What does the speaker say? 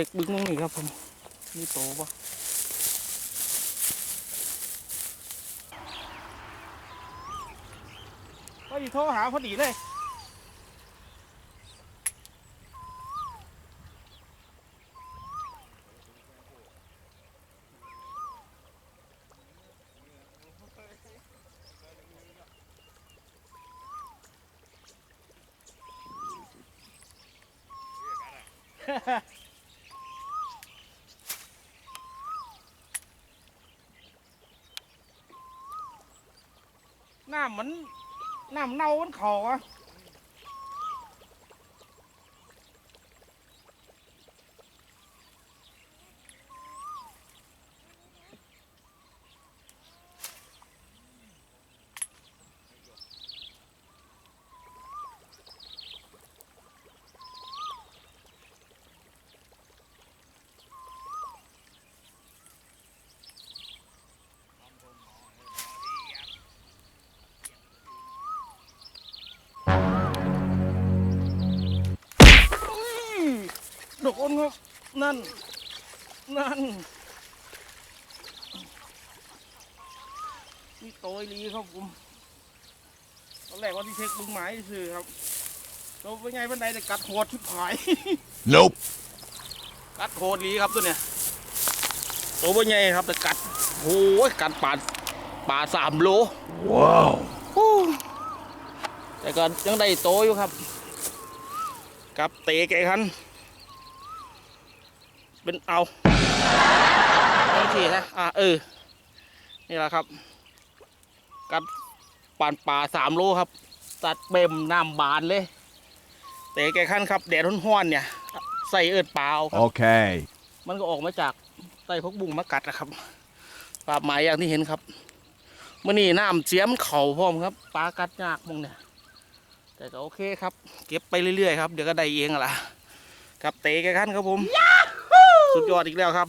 ช็คบึ้งตรงนี้ครับผมนี่โตปะก็ดีโทรหาพอดีเลย น้ำมันน้ำเน่ามันเขออะ โดนครับนั่น นั่นนี่โตยลีครับผมตอนแรกว่าที่เช็คบึงหมายคือครับตัวเป็นไงบันไดแต่กัดโหดชิบหาย Nope. กัดโหดลีครับตัวเนี้ยตัวเป็นไงครับแต่กัดโอ้ยกัดป่าป่าสามโล Wow. โอ้แต่ก็ยังได้โตอยู่ครับกับเตะแกคัน เป็นเอาโอเคนะ อะเออ นี่แหละครับ กัดป่านป่าสามโลครับตัดเบ็มน้ำบานเลยเตะแกคันครับ แดดร้อนๆเนี่ย ใส่เอิดเปล่าครับ Okay. มันก็ออกมาจากใต้พกบุ้งมากัดนะครับปลาหมายอย่างที่เห็นครับเมื่อนี้น้ำเสียมนเข่าพร้อมครับปลากัดยากมองเนี่ย แต่ก็โอเคครับ เก็บไปเรื่อยๆครับ เดี๋ยวก็ได้เองอะล่ะ ครับเตะแกคันครับผม สุดยอดอีกแล้วครับ